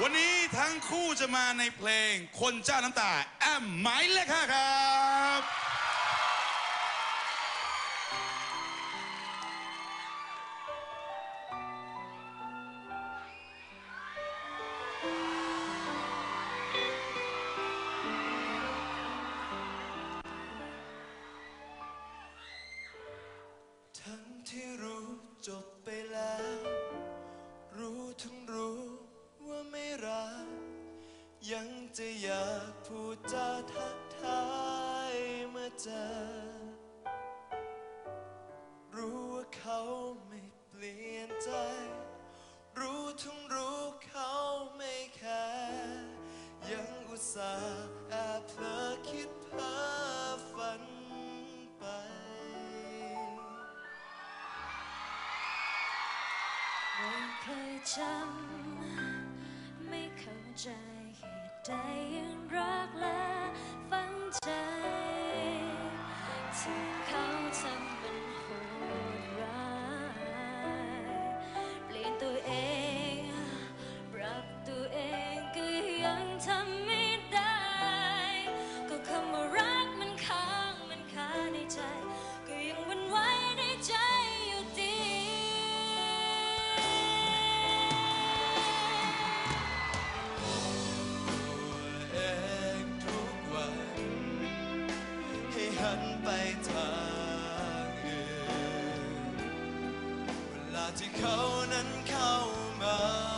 วันนี้ทั้งคู่จะมาในเพลงคนเจ้าน้ำตา แอมหมายเลขห้าครับ จะอยากพูดจาทักทายเมื่อเจอ รู้ว่าเขาไม่เปลี่ยนใจ รู้ทั้งรู้เขาไม่แคร์ยังอุตส่าห์แอบเผลอคิดเพ้อฝันไปไม่เคยจำไม่เข้าใจ เหตุใดยังรักและฝังใจที่เขาทำ นไปทางอื่น เวลาที่เขานั้นเข้ามา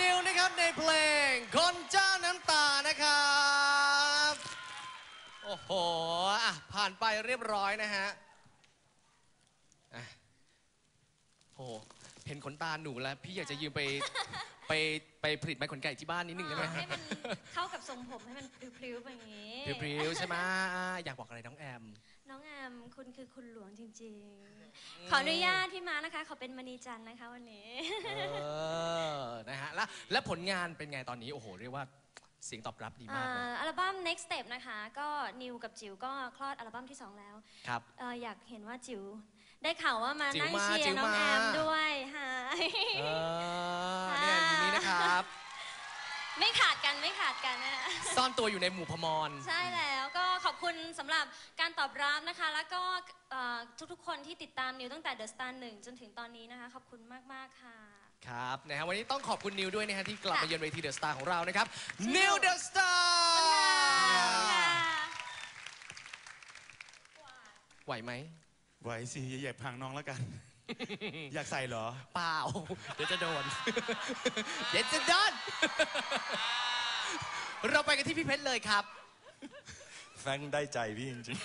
นิวนะครับในเพลงคนเจ้าน้ำตานะครับ โอ้โหอะผ่านไปเรียบร้อยนะฮะอะโอ้โหเห็นขนตาหนูแล้ว พี่อยากจะยืมไป ไปไปผลิตไม้ขนไก่ที่บ้านนิดนึงได้ไหมให้ฮะมันเข้ากับทรงผมให้มันพริ้วๆแบบนี้ พริ้วๆใช่ไหมอะอยากบอกอะไรน้องแอมน้องแอ มคุณคือคุณหลวงจริง ๆ ขออนุญาตที่มานะคะ ขอเป็นมณีจันทร์นะคะวันนี้ เออ นะฮะ แล้วแล้วผลงานเป็นไงตอนนี้ โอ้โห เรียกว่าเสียงตอบรับดีมากเลย อ่าอัลบั้ม next step นะคะ ก็นิวกับจิ๋วก็คลอดอัลบั้มที่ 2 แล้วครับ เอ่ออยากเห็นว่าจิ๋วได้ข่าวว่ามาจิ๋วนั่งมาเชียจิ๋วร์น้องมา แอมด้วยฮะ เออเนี่ยอยู่นี้นะครับ ไม่ขาดกันไม่ขาดกันนะ ซ่อนตัวอยู่ในหมู่พมร ใช่แล้วก็ ขอบคุณสำหรับการตอบรับนะคะ แล้วก็เอ่อทุกๆคนที่ติดตามนิวตั้งแต่ The Star 1จนถึงตอนนี้นะคะ ขอบคุณมากๆค่ะ ครับนะฮะวันนี้ต้องขอบคุณนิวด้วยนะฮะที่กลับค่ะมาเยือนเวทีเดอะสตาร์ของเรานะครับนิวเดอะสตาร์ค่ะไหวไหมไหวสิอย่าเหยียบพังน้องแล้วกัน อยากใส่เหรอ เปล่า เดี๋ยวจะโดน เดี๋ยวจะโดน เราไปกันที่พี่เพชรเลยครับแฟรงค์ได้ใจพี่จริง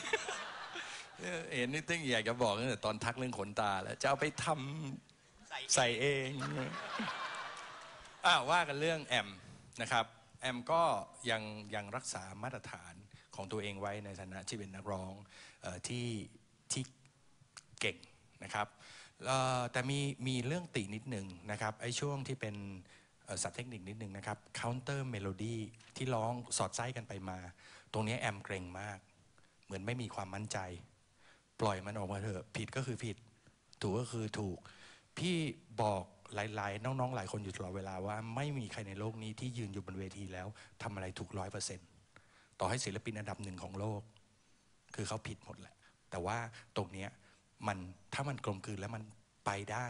ๆเอ็นนี่ตึ้งอยากจะบอกตั้งแต่ตอนทักเรื่องขนตาแล้วจะเอาไปทำใส่เองอ่าว่ากันเรื่องแอมนะครับ แอมก็ยังยังรักษามาตรฐานของตัวเองไว้ในฐานะที่เป็นนักร้องออที่ที่เก่งนะครับแต่มีมีเรื่องตินิดหนึ่งนะครับไอ้ช่วงที่เป็น สับเทคนิคนิดหนึ่งนะครับ counter melody ที่ร้องสอดไส้กันไปมา ตรงนี้แอมเกรงมาก เหมือนไม่มีความมั่นใจ ปล่อยมันออกมาเถอะ ผิดก็คือผิด ถูกก็คือถูก พี่บอกหลายๆ น้องๆ หลายคนอยู่ตลอดเวลาว่าไม่มีใครในโลกนี้ที่ยืนอยู่บนเวทีแล้วทำอะไรถูกร้อยเปอร์เซ็นต์ต่อให้ศิลปินอันดับหนึ่งของโลก คือเขาผิดหมดแหละ แต่ว่าตรงนี้มันถ้ามันกลมกลืนแล้วมันไปได้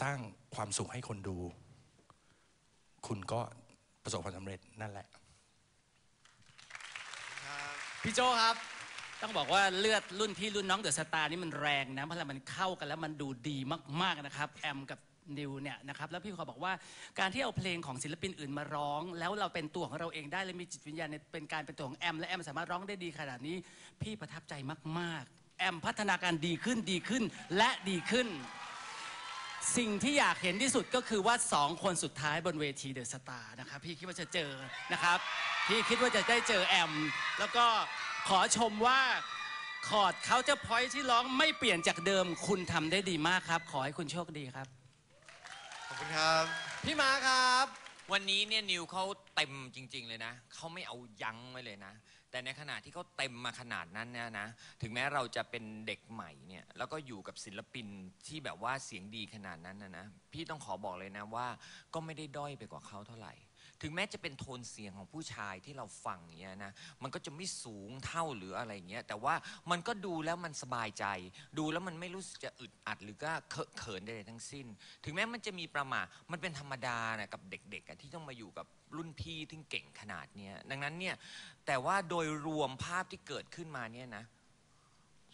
สร้างความสุขให้คนดู คุณก็ประสบความสำเร็จนั่นแหละ พี่โจครับ ต้องบอกว่าเลือดรุ่นพี่รุ่นน้องเดอะสตาร์นี่มันแรงนะเพราะมันเข้ากันแล้วมันดูดีมากๆนะครับ แอมกับนิวเนี่ยนะครับแล้วพี่ขอบอกว่าการที่เอาเพลงของศิลปินอื่นมาร้อง แล้วเราเป็นตัวของเราเองได้และมีจิตวิญญาณเป็นการเป็นตัวของแอม และแอมสามารถร้องได้ดีขนาดนี้ พี่ประทับใจมาก ๆ แอมพัฒนาการดีขึ้นดีขึ้นและดีขึ้น สิ่งที่อยากเห็นที่สุดก็คือว่าสองคนสุดท้ายบนเวทีเดอะสตาร์นะครับ พี่คิดว่าจะเจอนะครับ พี่คิดว่าจะได้เจอแอม แล้วก็ขอชมว่าคอร์ดเขาจะพอยที่ร้องไม่เปลี่ยนจากเดิม คุณทำได้ดีมากครับ ขอให้คุณโชคดีครับ ขอบคุณครับ พี่มาครับ วันนี้เนี่ยนิวเขาเต็มจริง ๆ เลยนะ เขาไม่เอายั้งไว้เลยนะ แต่ในขณะที่เขาเต็มมาขนาดนั้นเนี่ยนะ ถึงแม้เราจะเป็นเด็กใหม่เนี่ย แล้วก็อยู่กับศิลปินที่แบบว่าเสียงดีขนาดนั้นนะนะพี่ต้องขอบอกเลยนะว่าก็ไม่ได้ด้อยไปกว่าเขาเท่าไหร่ ถึงแม้จะเป็นโทนเสียงของผู้ชายที่เราฟังเนี่ยนะมันก็จะไม่สูงเท่าหรืออะไรเงี้ยแต่ว่ามันก็ดูแล้วมันสบายใจ ดูแล้วมันไม่รู้สึกจะอึดอัดหรือก็เคอะเขินใดๆทั้งสิ้น ถึงแม้มันจะมีประมาทมันเป็นธรรมดานะกับเด็กๆที่ต้องมาอยู่กับรุ่นพี่ที่เก่งขนาดเนี้ยดังนั้นเนี่ยแต่ว่าโดยรวมภาพที่เกิดขึ้นมาเนี่ยนะ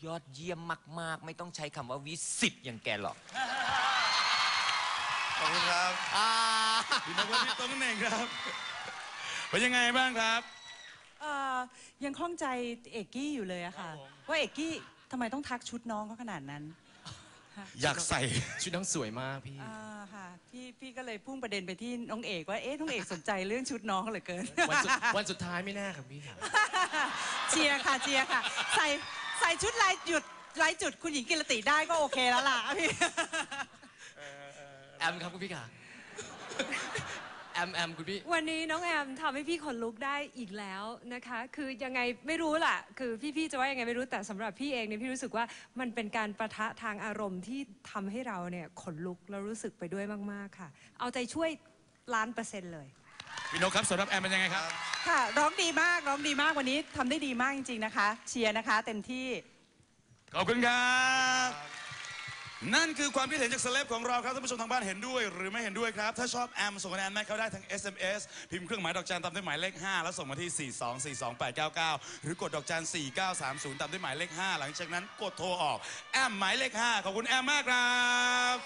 ยอดเยี่ยมมาก ๆ ไม่ต้องใช้คำว่าวิสิตอย่างแกหรอกขอบคุณครับอ่าพี่นกและพี่ต้นนั่นเองครับเป็นยังไงบ้างครับ เอ่อยังข้องใจเอกกี้อยู่เลยอะค่ะ ว่าเอกกี้ทำไมต้องทักชุดน้องเขาขนาดนั้นอยากใส่ ชุดน้องสวยมากพี่ อ่าค่ะพี่พี่ก็เลยพุ่งประเด็นไปที่น้องเอกว่าเอ๊ะน้องเอกสนใจเรื่องชุดน้องเหลือเกิน วันสุดวันสุดท้ายไม่แน่ครับพี่ครับ เชียร์ค่ะเชียร์ค่ะ ใส่ใส่ชุดลายจุดลายจุดคุณหญิงกิรติได้ก็โอเคแล้วล่ะพี่แอมครับคุณพี่ค่ะแอมแอมคุณพี่ วันนี้น้องแอมทำให้พี่ขนลุกได้อีกแล้วนะคะ คือยังไงไม่รู้ล่ะ คือพี่ๆจะว่ายังไงไม่รู้แต่สำหรับพี่เองเนี่ยพี่รู้สึกว่ามันเป็นการประทะทางอารมณ์ที่ทำให้เราเนี่ยขนลุกแล้วรู้สึกไปด้วยมากๆค่ะ เอาใจช่วยล้านเปอร์เซ็นต์เลย พี่นกครับสำหรับแอมเป็นยังไงครับ ค่ะ ร้องดีมากร้องดีมากวันนี้ทำได้ดีมากจริง ๆ นะคะ เชียร์นะคะ เต็มที่ ขอบคุณครับ นั่นคือความคิดเห็นจากเซเลบของเราครับท่านผู้ชมทางบ้านเห็นด้วย หรือไม่เห็นด้วยครับ ถ้าชอบแอมส่งคะแนนแม่เขาได้ทาง SMS พิมพ์เครื่องหมายดอกจันตามด้วยหมายเลข 5 แล้วส่งมาที่ 4242899 หรือกดดอกจัน4930 ตามด้วยหมายเลข 5 หลังจากนั้นกดโทรออกแอมหมายเลข 5 ขอบคุณแอมมากครับ